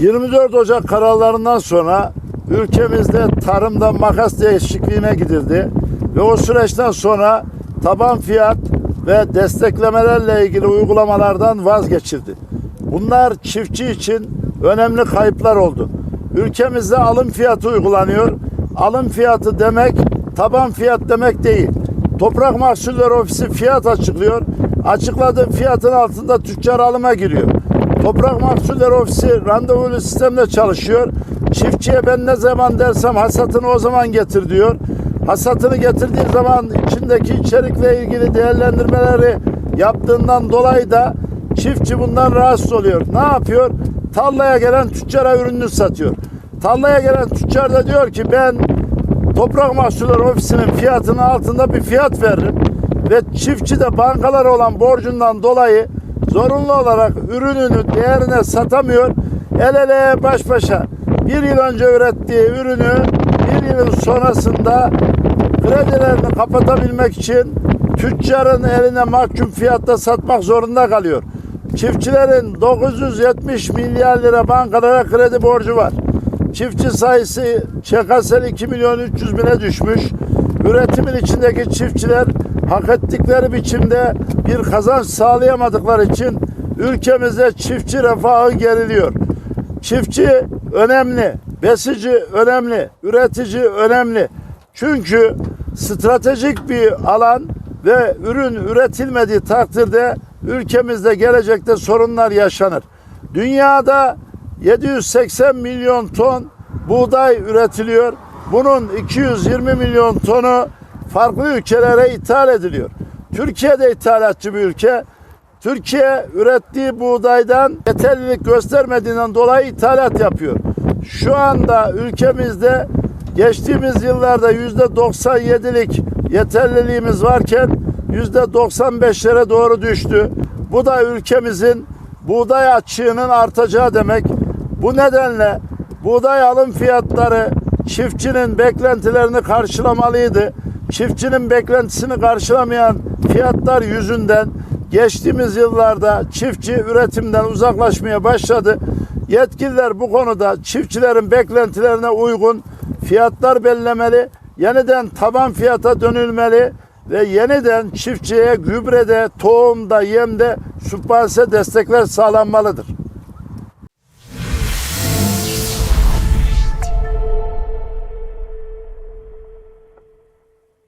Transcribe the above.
24 Ocak kararlarından sonra ülkemizde tarımda makas değişikliğine gidildi ve o süreçten sonra taban fiyat ve desteklemelerle ilgili uygulamalardan vazgeçildi. Bunlar çiftçi için önemli kayıplar oldu. Ülkemizde alım fiyatı uygulanıyor. Alım fiyatı demek taban fiyat demek değil. Toprak Mahsulleri Ofisi fiyat açıklıyor. Açıkladığı fiyatın altında tüccar alıma giriyor. Toprak Mahsulleri Ofisi randevulu sistemle çalışıyor. Çiftçiye ben ne zaman dersem hasatını o zaman getir diyor. Hasatını getirdiği zaman içindeki içerikle ilgili değerlendirmeleri yaptığından dolayı da çiftçi bundan rahatsız oluyor. Ne yapıyor? Tarlaya gelen tüccara ürününü satıyor. Tarlaya gelen tüccar da diyor ki ben Toprak Mahsulleri Ofisi'nin fiyatının altında bir fiyat veririm. Ve çiftçi de bankalara olan borcundan dolayı zorunlu olarak ürününü değerine satamıyor. El ele baş başa bir yıl önce ürettiği ürünü bir yıl sonrasında kredilerini kapatabilmek için tüccarın eline mahkum fiyatta satmak zorunda kalıyor. Çiftçilerin 970 milyar lira bankalara kredi borcu var. Çiftçi sayısı çekasel 2 milyon 300 bine düşmüş. Üretimin içindeki çiftçiler hak ettikleri biçimde bir kazanç sağlayamadıkları için ülkemizde çiftçi refahı geriliyor. Çiftçi önemli, besici önemli, üretici önemli. Çünkü stratejik bir alan ve ürün üretilmediği takdirde ülkemizde gelecekte sorunlar yaşanır. Dünyada 780 milyon ton buğday üretiliyor. Bunun 220 milyon tonu farklı ülkelere ithal ediliyor. Türkiye de ithalatçı bir ülke. Türkiye ürettiği buğdaydan yeterlilik göstermediğinden dolayı ithalat yapıyor. Şu anda ülkemizde geçtiğimiz yıllarda yüzde 97'lik yeterliliğimiz varken yüzde 95'lere doğru düştü. Bu da ülkemizin buğday açığının artacağı demek. Bu nedenle buğday alım fiyatları çiftçinin beklentilerini karşılamalıydı. Çiftçinin beklentisini karşılamayan fiyatlar yüzünden geçtiğimiz yıllarda çiftçi üretimden uzaklaşmaya başladı. Yetkililer bu konuda çiftçilerin beklentilerine uygun fiyatlar belirlemeli, yeniden taban fiyata dönülmeli ve yeniden çiftçiye gübrede, tohumda, yemde sübvanse destekler sağlanmalıdır.